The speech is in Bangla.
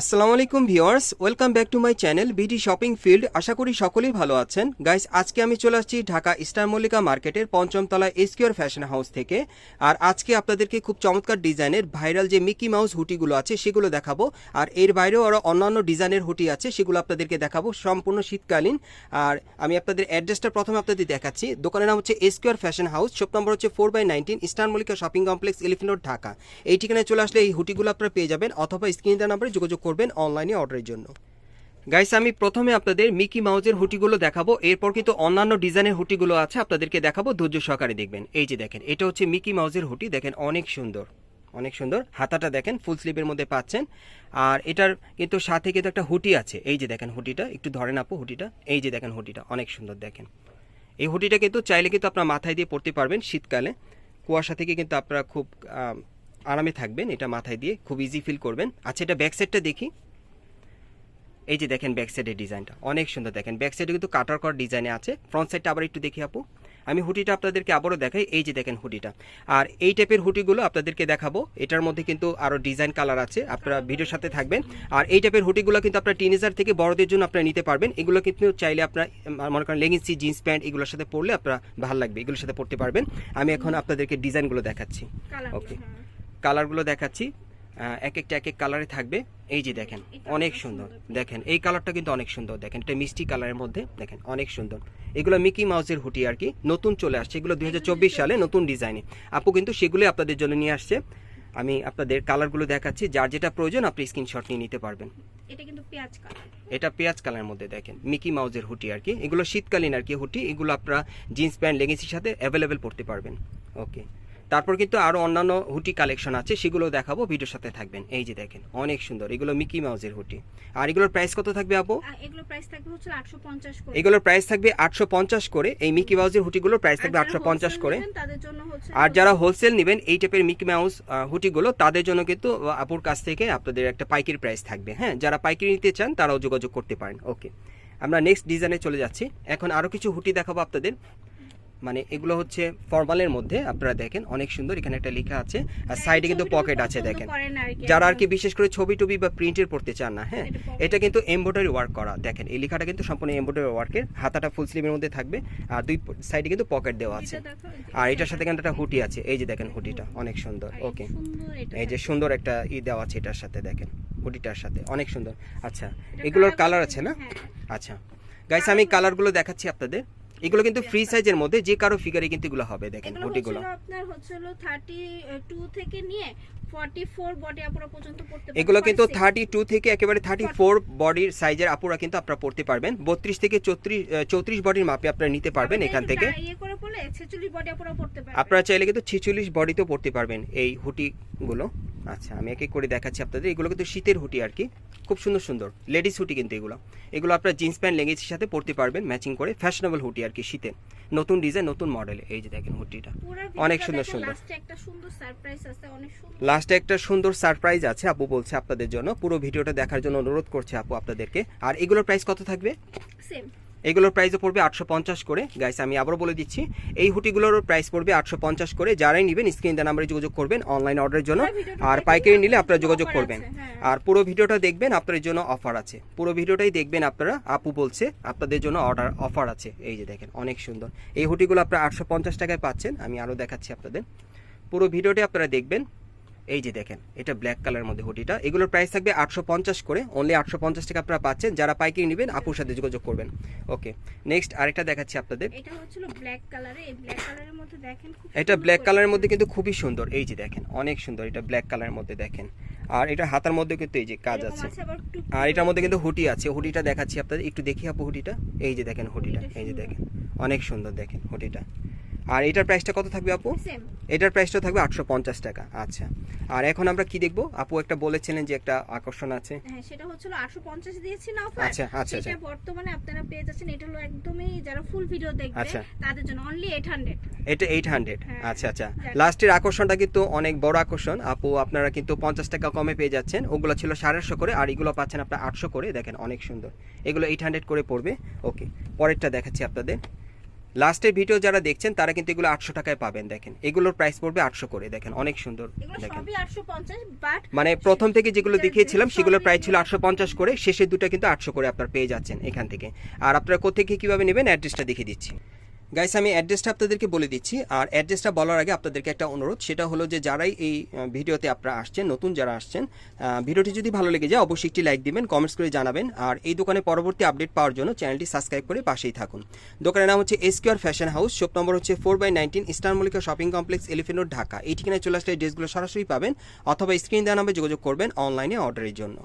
আসসালামু আলাইকুম viewers, welcome back to my channel BD shopping field আশা করি সকলেই ভালো আছেন। গাইস, আজকে আমি চলে আসছি ঢাকা স্টার মল্লিকা মার্কেটের পঞ্চম তলা এসকিউর ফ্যাশন হাউস থেকে। আর আজকে আপনাদেরকে খুব চমৎকার ডিজাইনের ভাইরাল যে মিকি মাউস হুটিগুলো আছে, সেগুলো দেখাবো। আর এর বাইরেও আরও অন্যান্য ডিজাইনের হুটি আছে, সেগুলো আপনাদেরকে দেখাবো সম্পূর্ণ শীতকালীন। আর আমি আপনাদের অ্যাড্রেসটা প্রথমে আপনাদের দেখাচ্ছি। দোকানের নাম হচ্ছে Esquire fashion house shop number হচ্ছে four by nineteen star Mallika shopping complex elephant road Dhaka এই ঠিকানায় চলে আসলে এই হুটিগুলো আপনারা পেয়ে যাবেন, অথবা স্ক্রিন নাম্বারে যোগাযোগ করবেন অনলাইনে অর্ডারের জন্য। গাইস আমি প্রথমে আপনাদের মিকি মাউজের হুটিগুলো দেখাবো। এরপর কিন্তু অন্যান্য ডিজাইনের হুটিগুলো আছে, আপনাদেরকে দেখাবো। ধৈর্য সহকারে দেখবেন। এই যে দেখেন, এটা হচ্ছে মিকি মাউজের হুটি। দেখেন, অনেক সুন্দর অনেক সুন্দর। হাতাটা দেখেন ফুল স্লিভের মধ্যে পাচ্ছেন। আর এটার কিন্তু সাথে কিন্তু একটা হুটি আছে। এই যে দেখেন হুটিটা, একটু ধরেন আপু হুটিটা। এই যে দেখেন হুটিটা, অনেক সুন্দর দেখেন। এই হুটিটা কিন্তু চাইলে কিন্তু আপনার মাথায় দিয়ে পড়তে পারবেন শীতকালে। কুয়াশা থেকে কিন্তু আপনারা খুব আরামে থাকবেন এটা মাথায় দিয়ে খুব ইজি ফিল করবেন। আচ্ছা এটা ব্যাক সাইডটা দেখি। এই যে দেখেন ব্যাক সাইডের ডিজাইনটা অনেক সুন্দর দেখেন। ব্যাক সাইডে কিন্তু কাটার কর ডিজাইনে আছে। ফ্রন্ট সাইডটা আবার একটু দেখি আপু। আমি হুটিটা আপনাদেরকে আবারও দেখাই এই যে দেখেন হুটিটা। আর এই টাইপের হুটিগুলো আপনাদেরকে দেখাবো। এটার মধ্যে কিন্তু আরও ডিজাইন কালার আছে আপনারা ভিডিওর সাথে থাকবেন। আর এই টাইপের হুটিগুলো কিন্তু আপনারা টিনেজার থেকে বড়দের জন্য আপনারা নিতে পারবেন। এগুলো কিন্তু চাইলে আপনার মনে করেন লেগিংসি জিন্স প্যান্ট এগুলোর সাথে পরলে আপনারা ভালো লাগবে এগুলোর সাথে পড়তে পারবেন। আমি এখন আপনাদেরকে ডিজাইনগুলো দেখাচ্ছি। ওকে কালারগুলো দেখাচ্ছি। এক একটা এক এক কালারে থাকবে। এই যে দেখেন অনেক সুন্দর দেখেন এই কালারটা কিন্তু অনেক সুন্দর। দেখেন এটা মিষ্টি কালারের মধ্যে। দেখেন অনেক সুন্দর। এগুলো মিকি মাউসের হুটি আর কি। নতুন চলে আসছে। এগুলো দু হাজার চব্বিশ সালে নতুন ডিজাইনে। আপু কিন্তু সেগুলো আপনাদের জন্য নিয়ে আসছে। আমি আপনাদের কালারগুলো দেখাচ্ছি। যার যেটা প্রয়োজন আপনি স্ক্রিনশট নিয়ে নিতে পারবেন। এটা কিন্তু পেঁয়াজ কালার। এটা পেঁয়াজ কালারের মধ্যে দেখেন মিকি মাউজের হুটি আর কি। এগুলো শীতকালীন আর কি হুটি। এগুলো আপনারা জিন্স প্যান্ট লেগিংসের সাথে অ্যাভেলেবেল পড়তে পারবেন। ওকে তারপর কিন্তু আরও অন্যান্য হুটি কালেকশন আছে সেগুলো দেখাবো ভিডিওর সাথে থাকবেন। এই যে দেখেন অনেক সুন্দর। এগুলো মিকি মাউজের হুটি। আর এগুলোর প্রাইস কত থাকবে আপু? আর এগুলো প্রাইস থাকবে হচ্ছে আটশো পঞ্চাশ করে। এগুলোর প্রাইস থাকবে আটশো পঞ্চাশ করে। এই মিকি মাউজের হুটিগুলোর প্রাইস থাকবে যারা আটশো পঞ্চাশ wholesale করে। তাদের জন্য হচ্ছে আর যারা হোলসেল নেবেন এই টাইপের মিকি মাউস হুটিগুলো তাদের জন্য কিন্তু আপুর কাছ থেকে আপনাদের একটা পাইকারি প্রাইস থাকবে। হ্যাঁ যারা পাইকারি নিতে চান তারাও যোগাযোগ করতে পারেন। ওকে আমরা নেক্সট ডিজাইনে চলে যাচ্ছি। এখন আরও কিছু হুটি দেখাবো আপনাদের। মানে এগুলো হচ্ছে ফর্মালের মধ্যে আপনারা দেখেন অনেক সুন্দর এখানে একটা লেখা আছে আর সাইডে কিন্তু পকেট আছে দেখেন। যারা আর কি বিশেষ করে ছবি টবি বা প্রিন্টের পড়তে চান না হ্যাঁ এটা কিন্তু এমব্রয়ডারি ওয়ার্ক করা দেখেন এই লেখাটা কিন্তু সম্পূর্ণ এমব্রয়ডারি ওয়ার্কের হাতাটা ফুল স্লিভের মধ্যে থাকবে আর দুই সাইডে কিন্তু পকেট দেওয়া আছে। আর এটার সাথে কিন্তু একটা হুটি আছে এই যে দেখেন হুটিটা অনেক সুন্দর ওকে এই যে সুন্দর একটা ই দেওয়া আছে এটার সাথে দেখেন হুটিটার সাথে অনেক সুন্দর। আচ্ছা এগুলোর কালার আছে, আছে না? হ্যাঁ। আচ্ছা গাইস আমি কালারগুলো দেখাচ্ছি আপনাদের। এগুলো কিন্তু ফ্রি সাইজের মধ্যে যে কারও ফিগারে কিন্তু এগুলো হবে দেখেন হুটিগুলো আপনার হচ্ছিল থার্টি টু থেকে নিয়ে ফর্টি ফোর বডি আপুরা পর্যন্ত পড়তে পারবে এগুলো কিন্তু 46 থার্টি টু থেকে একেবারে থার্টি ফোর বডির সাইজের আপুরা কিন্তু আপনারা পড়তে পারবেন। বত্রিশ থেকে চৌত্রিশ চৌত্রিশ বডির মাপে আপনারা নিতে পারবেন এখান থেকে। ইয়ে আপনারা চাইলে কিন্তু ছিচল্লিশ বডিতেও পড়তে পারবেন এই হুটিগুলো আচ্ছা আমি এক এক করে দেখাচ্ছি আপনাদের। এগুলো কিন্তু শীতের হুটি আর কি। খুব সুন্দর সুন্দর। লেডিস হুটি কিন্তু এগুলো। এগুলো আপনারা জিন্স প্যান্ট লেগেজের সাথে পড়তে পারবেন ম্যাচিং করে ফ্যাশনেবল হুটি আর কি শীতে। নতুন ডিজাইন নতুন মডেল। এই যে দেখেন হুটিটা। অনেক সুন্দর সুন্দর। লাস্টে একটা সুন্দর সারপ্রাইজ আছে অনেক সুন্দর। লাস্টে একটা সুন্দর সারপ্রাইজ আছে আপু বলছে আপনাদের জন্য। পুরো ভিডিওটা দেখার জন্য অনুরোধ করছে আপু আপনাদেরকে। আর এগুলোর প্রাইস কত থাকবে? সেম এগুলোর প্রাইসও পড়বে আটশো পঞ্চাশ করে। গাইস আমি আবারও বলে দিচ্ছি এই হুটিগুলোর প্রাইস পড়বে আটশো পঞ্চাশ করে। যারাই নেবেন স্ক্রিন দেওয়া নাম্বারে যোগাযোগ করবেন অনলাইন অর্ডারের জন্য। আর পাইকারি নিলে আপনারা যোগাযোগ করবেন। হ্যাঁ। আর পুরো ভিডিওটা দেখবেন আপনাদের জন্য অফার আছে। পুরো ভিডিওটাই দেখবেন আপনারা আপু বলছে আপনাদের জন্য অর্ডার অফার আছে। এই যে দেখেন অনেক সুন্দর। এই হুটিগুলো আপনারা আটশো পঞ্চাশ টাকায় পাচ্ছেন আমি আরও দেখাচ্ছি আপনাদের। পুরো ভিডিওটি আপনারা দেখবেন। এই যে দেখেন এটা ব্ল্যাক কালারের মধ্যে হুডিটা। এগুলোর প্রাইস থাকবে আটশো পঞ্চাশ করে। অনলি আটশো পঞ্চাশ টাকা আপনারা পাচ্ছেন। যারা পাইকারি নেবেন আপুর সাথে যোগাযোগ করবেন। ওকে নেক্সট আরেকটা দেখাচ্ছি আপনাদের। এটা ব্ল্যাক কালারে কালারের মধ্যে কিন্তু খুবই সুন্দর। এই যে দেখেন অনেক সুন্দর এটা ব্ল্যাক কালারের মধ্যে দেখেন। আর এটা হাতার মধ্যে কিন্তু এই যে কাজ আছে। আর এটার মধ্যে কিন্তু হুটি আছে। হুটিটা দেখাচ্ছি আপনাদের। একটু দেখি আপু হুটিটা এই যে দেখেন হুটিটা হুডিটা এই যে দেখেন অনেক সুন্দর দেখেন হুটিটা আর এটার প্রাইসটা কত থাকবে আপু? এটার প্রাইসটা থাকবে আটশো পঞ্চাশ টাকা। আচ্ছা। আর এখন আমরা কি দেখব? আপু একটা বলেছিলেন যে একটা আকর্ষণ আছে। হ্যাঁ সেটা হচ্ছিল আটশো পঞ্চাশ দিয়েছি না আচ্ছা, আচ্ছা, সেটা আচ্ছা। বর্তমানে আপনারা পেয়ে যাচ্ছেন। এটা হলো একদমই যারা ফুল ভিডিও দেখবে আচ্ছা। তাদের জন্য অনলি এইট হান্ড্রেড এটা এইট হান্ড্রেড হ্যাঁ। আচ্ছা আচ্ছা। লাস্টের আকর্ষণটা কিন্তু অনেক বড় আকর্ষণ। আপু আপনারা কিন্তু পঞ্চাশ টাকা কমে পেয়ে যাচ্ছেন। ওগুলো ছিল সাড়ে আটশো করে আর এগুলো পাচ্ছেন আপনার আটশো করে। দেখেন অনেক সুন্দর। এগুলো এইট হান্ড্রেড করে পড়বে। ওকে পরেরটা দেখাচ্ছি আপনাদের। লাস্টের ভিডিও যারা দেখছেন তারা কিন্তু এগুলো আটশো টাকায় পাবেন দেখেন। এগুলোর প্রাইস পড়বে আটশো করে দেখেন অনেক সুন্দর দেখেন। মানে প্রথম থেকে যেগুলো দেখিয়েছিলাম সেগুলোর প্রাইস ছিল আটশো পঞ্চাশ করে শেষের দুটা কিন্তু আটশো করে আপনার পেয়ে যাচ্ছেন এখান থেকে। আর আপনারা কোথেকে কীভাবে নেবেন অ্যাড্রেসটা দেখিয়ে দিচ্ছি। গাইস আমি অ্যাড্রেসটা আপনাদেরকে বলে দিচ্ছি। আর অ্যাড্রেসটা বলার আগে আপনাদেরকে একটা অনুরোধ, সেটা হলো যে যারাই এই ভিডিওতে আপনারা আসছেন, নতুন যারা আসছেন ভিডিওটি যদি ভালো লেগে যায়, অবশ্যই একটি লাইক দিবেন কমেন্টস করে জানাবেন। আর এই দোকানে পরবর্তী আপডেট পাওয়ার জন্য চ্যানেলটি সাবস্ক্রাইব করে পাশেই থাকুন। দোকানের নাম হচ্ছে Esquire fashion house shop number হচ্ছে four by nineteen star Mallika shopping complex elephant road Dhaka এই ঠিকানায় চলে আসলে ড্রেসগুলো সরাসরি পাবেন, অথবা স্ক্রিন দেওয়া নামে যোগাযোগ করবেন অনলাইনে অর্ডারের জন্য।